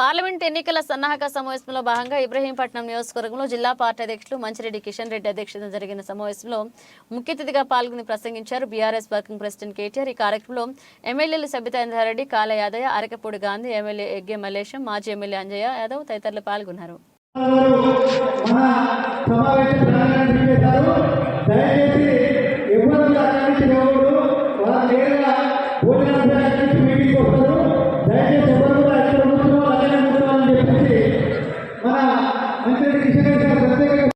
Parliament ఎన్నికల సన్నాహక సమావేశంలో భాగంగా ఇబ్రహీంపట్నం నియోజకవర్గంలో జిల్లా పార్టీ అధ్యక్షులు మంచిరెడ్డి కిషన్ రెడ్డి అధ్యక్షతన జరిగిన సమావేశంలో ముఖ్య అతిథిగా పాల్గొని ప్రసంగించారు బీఆర్ఎస్ వర్కింగ్ ప్రెసిడెంట్ కేటీఆర్. ఈ కార్యక్రమంలో ఎమ్మెల్యేలు సబితారెడ్డి కాల యాదయ్య అరకపూడి గాంధీ ఎమ్మెల్యే ఎగ్గే మల్లేశం మాజీ ఎమ్మెల్యే అంజయ్య యాదవ్ తదితరులు పాల్గొన్నారు. దయచేసి ఎవరు అక్కడి నుంచి ఎవరు వాళ్ళ నేరుగా భోజనం అక్కడి నుంచి మీటింగ్ వస్తారు దయచేసి ఎవరు కూడా ఎక్కడ కూర్చున్నారో అక్కడే కూర్చోవాలని చెప్పేసి మన మంత్రి కిషన్ రెడ్డి గారు ప్రత్యేకంగా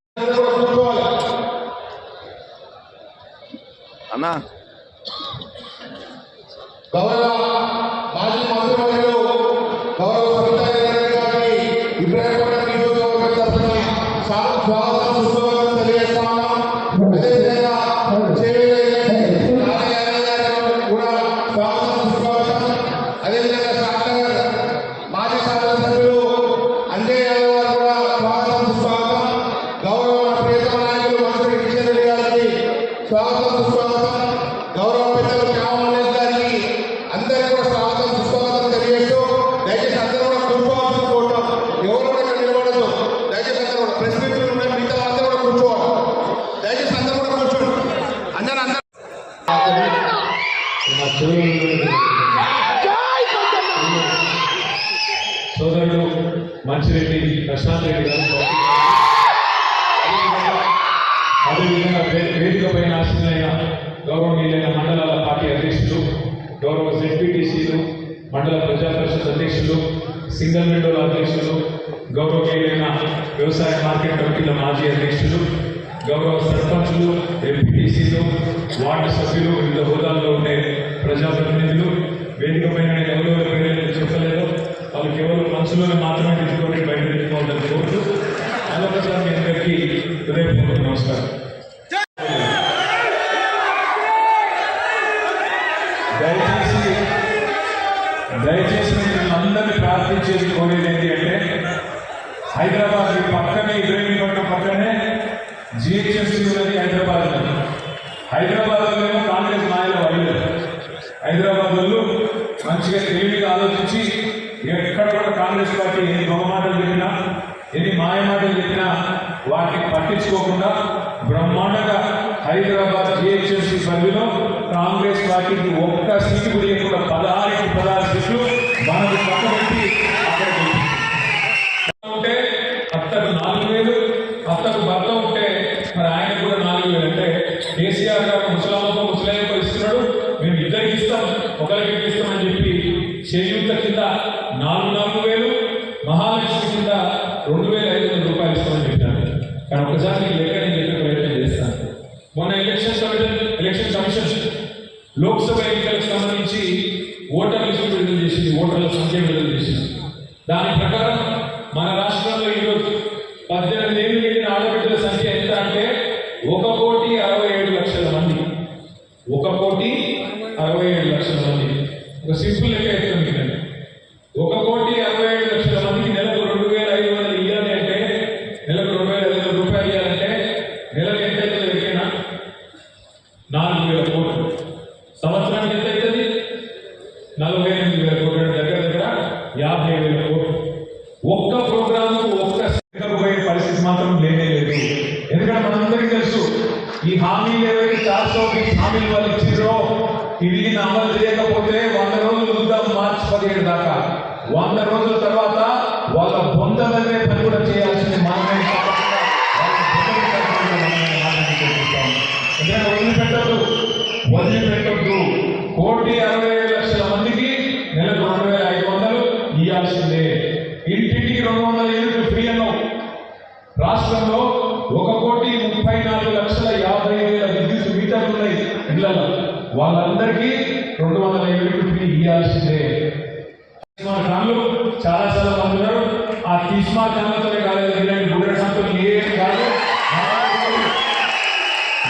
అన్నా గౌరవ మాజీ మంత్రివర్యులు గౌరవ సబితా ఇంద్రారెడ్డి గారికి ఇబ్రాహీంపట్నం నియోజకవర్గం తరఫున స్వాగతం సుస్వాగతం అదేవిధంగా కూడా స్వాగతం సుస్వాగతం. అదేవిధంగా శాసనగర్ మాజీ శాసనసభ్యులు అంజయ్ యాదవ్ గారు కూడా స్వాగతం సుస్వాగతం. గౌరవ ప్రియతమ నాయకులు మంత్రి కిషన్ రెడ్డి గారికి స్వాగతం సుస్వాగతం. గౌరవ పెద్దలు శ్యామలేష్ మంచిరెడ్డి ప్రశాంత్ రెడ్డి గారు అదేవిధంగా వేదిక పైన ఆశీనులైన గౌరవనీయులైన మండలాల పార్టీ అధ్యక్షులు గౌరవ జెడ్పీటీసీలు మండల ప్రజా పరిషత్ అధ్యక్షులు సింగల్ విండోల అధ్యక్షులు గౌరవనీయులైన వ్యవసాయ మార్కెట్ కమిటీల మాజీ అధ్యక్షులు గౌరవ సర్పంచులు ఎంపీటీసీలు వార్డు సభ్యులు వివిధ హోదాల్లో ఉండే ప్రజాప్రతినిధులు వేదిక పైన నేను ఎవరెవరి చెప్పలేదు. వాళ్ళు కేవలం మనసులోనే మాత్రమే తెచ్చుకొని బయట తెచ్చుకోవాలని కోరుతూ మరొకసారి మీ అందరికీ హృదయపూర్వక నమస్కారం. దయచేసి దయచేసి మిమ్మల్ని అందరినీ ప్రార్థించేది కోరేది ఏంటి అంటే హైదరాబాద్ ఈ పక్కనే ఇబ్రహీంపట్నం పక్కనే జిహెచ్ఎంసీ ఉన్నది హైదరాబాద్ ఉన్నది హైదరాబాద్లో కాంగ్రెస్ నాయకులు అడిగారు హైదరాబాద్ వాళ్ళు మంచిగా తెలియదు ఎక్కడ కూడా కాంగ్రెస్ పార్టీ ఎన్ని గొప్ప మాటలు చెప్పినా ఎన్ని మాయ మాటలు చెప్పినా వాటిని పట్టించుకోకుండా బ్రహ్మాండంగా హైదరాబాద్ జిహెచ్ఎంసీ సభ్యులో కాంగ్రెస్ పార్టీకి ఒక్క సీటు కూడా ఇవ్వకుండా పదహారుకి పదహారు సీట్లు మనకు పక్కబెట్టి అక్కడ ఉంటే అత్తకు నాలుగు వేలు అత్తకు భర్త ఉంటే మరి ఆయన కూడా నాలుగు వేలు. అంటే కేసీఆర్ గారు ముసలామతో ముసలాయకు ఇస్తున్నాడు మేము ఇద్దరికి ఇస్తాం ఒకరికి ఇస్తామని చెప్పి చేయూత కింద నాలుగు నాలుగు వేలు మహాలక్ష్మి కింద రెండు వేల ఐదు వందల రూపాయలు ఇస్తామని చెప్పాను కానీ ఒకసారి లెక్క నేను లెక్క ప్రయత్నం చేస్తాను. మొన్న election commission election commission Lok Sabha ఎన్నికలకు సంబంధించి ఓటర్ లిస్టు విడుదల చేసింది ఓటర్ల సంఖ్య విడుదల చేసింది. దాని ప్రకారం మన రాష్ట్రంలో ఈరోజు పద్దెనిమిది ఏళ్ళు వెళ్ళిన ఆడబిడ్డల సంఖ్య ఎంత అంటే ఒక కోటి అరవై ఏడు లక్షల మంది. ఒక కోటి అరవై ఏడు లక్షల మంది. ఒక సింపుల్ లెక్క నెలకు ఎంత నాలుగు వేల కోట్లు. సంవత్సరానికి ఎంత అవుతుంది? నలభై ఎనిమిది వేల కోట్ల. దగ్గర దగ్గర యాభై వేల కోట్లు. ఒక్క ప్రోగ్రామ్ ఒక్క పోయే పరిస్థితి మాత్రం లేనే లేదు. ఎందుకంటే మనందరికీ తెలుసు ఈ హామీలు ఏవైతే చార్ సో హామీలు వాళ్ళు ఇవి అమలు చేయకపోతే వంద రోజులు ఉందాం మార్చి పదిహేడు దాకా. వంద రోజుల తర్వాత వాళ్ళ బొందలనే పని కూడా చేయాల్సింది మనమే. రాష్ట్రంలో ఒక కోటి ముప్పై నాలుగు లక్షల యాభై వేల విద్యుత్ మీటర్లు ఉన్నాయి ఇళ్ళలో వాళ్ళందరికీ రెండు వందల యూనిట్లు ఫ్రీ ఇవ్వాల్సిందే తీస్మా చాలా చాలా మంది ఆ కిస్మా కాన్లతోనే కాలేదు. ఇలాంటి గుండె సంతులు ఏం కాదు.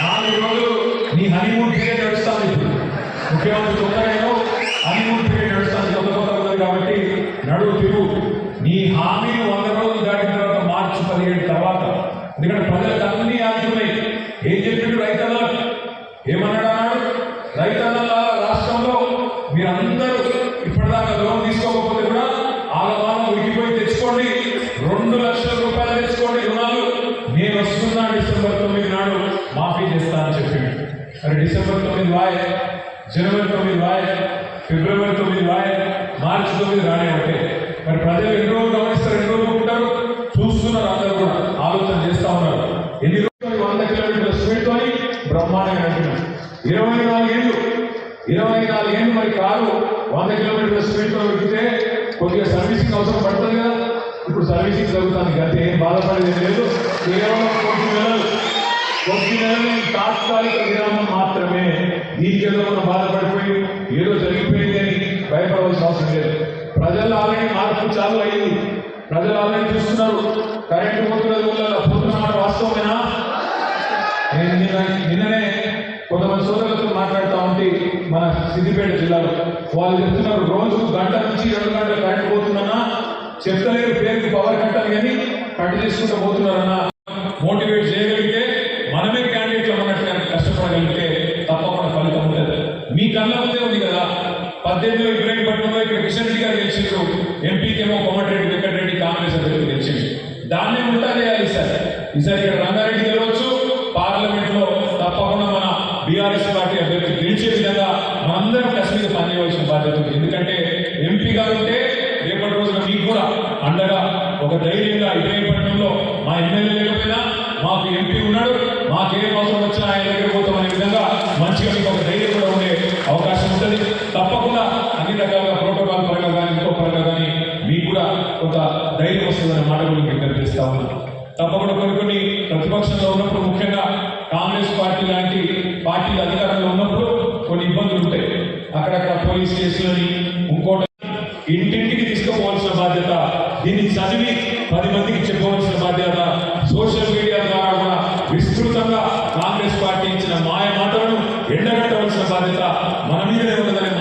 నాలుగు రోజులు నీ హనీమూన్ పీరియడ్ నడుస్తాను ఇప్పుడు. ముఖ్యమంత్రి కొత్తగా హనీమూన్ పీరియడ్ నడుస్తాను కొత్త కొత్త కాబట్టి నడువు తిరుగు. నీ హామీలు వంద రోజులు ఎందుకంటే ప్రజలకు అన్ని ఆగిపోయి ఏం చెప్పిండు రైతన్న ఏమన్నాడు రైతన్న రాష్ట్రంలో మీరందరూ ఇప్పటిదాకా లోన్ తీసుకోకపోతే కూడా ఆలమానం ఉరికిపోయి తెచ్చుకోండి. రెండు లక్షల రూపాయలు తెచ్చుకోండి రుణాలు. నేను వస్తున్నా డిసెంబర్ తొమ్మిది నాడు మాఫీ చేస్తా అని చెప్పిండు. మరి డిసెంబర్ తొమ్మిది వాయ జనవరి తొమ్మిది వాయ ఫిబ్రవరి తొమ్మిది వాయ మార్చి తొమ్మిది రానే ఉంటాయి మరి ప్రజలు ఎన్ని రోజులు గమనిస్తారు ఎన్ని రోజులు ఉంటారు? చూస్తున్నారు అందరూ కూడా ఆలోచన చేస్తా ఉన్నారు. ఎన్ని రోజులు వంద కిలోమీటర్ల స్పీడ్ తోని బ్రహ్మాండంగా నడిపినాం ఇరవై నాలుగేళ్ళు ఇరవై నాలుగేళ్ళు మరి కారు వంద కిలోమీటర్ల స్పీడ్తో వెళ్తే కొద్దిగా సర్వీసింగ్ అవసరం పడుతుంది కదా. ఇప్పుడు సర్వీసింగ్ జరుగుతుంది అంతే ఏం బాధపడేది లేదు. కేవలం కొద్ది నెలలు కొద్ది నెలలు తాత్కాలిక విరామం మాత్రమే. దీనికేదో మనం బాధపడిపోయి ఏదో జరిగింది అని భయపడవలసిన అవసరం లేదు ప్రజలు ఆల్రెడీ మార్పు చాలు అయింది ప్రజలు ఆల్రెడీ చూస్తున్నారు. కరెంటు పోతున్నది వల్ల పోతున్న వాస్తవమేనా? నేను నిన్న నిన్ననే కొంతమంది సోదరులతో మాట్లాడుతూ ఉంటే మన సిద్దిపేట జిల్లాలో వాళ్ళు చెప్తున్నారు రోజు గంట నుంచి రెండు గంటలు కరెంట్ పోతుందన్నా చెప్తలేరు పేరుకి పవర్ కట్టాలి కానీ కట్ చేసుకుంటూ పోతున్నారన్నా. మోటివేట్ చేయగలిగితే మనమే క్యాండిడేట్లు అన్నట్టుగా కష్టపడగలిగితే తప్పకుండా ఫలితం ఉంటుంది మీ కళ్ళ ముందే ఉంది కదా పద్దెనిమిదిలో ఇబ్రాహీంపట్నంలో ఇక్కడ కిషన్ రెడ్డి గారు గెలిచిండ్రు ఎంపీకేమో కోమటిరెడ్డి వెంకటరెడ్డి కాంగ్రెస్ అభ్యర్థి గెలిచిండు దాన్ని ఉంటా చేయాలి సార్ ఈసారి ఇక్కడ రంగారెడ్డి గెలవచ్చు. పార్లమెంట్లో తప్పకుండా మన బీఆర్ఎస్ పార్టీ అభ్యర్థి గెలిచే విధంగా మనందరం కలిసి పనిచేయవలసిన బాధ్యత ఉంది. ఎందుకంటే ఎంపీ గారు ఉంటే రేపటి రోజున మీకు కూడా అండగా ఒక ధైర్యంగా ఇబ్రాహీంపట్నంలో మా ఎమ్మెల్యే లేకపోయినా మాకు ఎంపీ ఉన్నాడు మాకేం అవసరం వచ్చినా ఆయన దగ్గర పోతామనే విధంగా మంచిగా మీకు ఒక ధైర్యం కూడా ఉండే అవకాశం ఉంటుంది. కొంత ఒక ధైర్యం వస్తుందనే మాట కూడా కనిపిస్తా తెలియజేస్తా ఉన్నాను తప్పకుండా కొన్ని కొన్ని ప్రతిపక్షంలో ఉన్నప్పుడు ముఖ్యంగా కాంగ్రెస్ పార్టీ లాంటి పార్టీలు అధికారంలో ఉన్నప్పుడు కొన్ని ఇబ్బందులు ఉంటాయి. అక్కడక్కడ పోలీస్ కేసులని ఇంకోటి ఇంటింటికి తీసుకుపోవాల్సిన బాధ్యత దీన్ని చదివి పది మందికి చెప్పవలసిన బాధ్యత సోషల్ మీడియా ద్వారా కూడా విస్తృతంగా కాంగ్రెస్ పార్టీ ఇచ్చిన మాయ మాటలను ఎండగట్టవలసిన బాధ్యత మన మీదనే ఉన్నదనే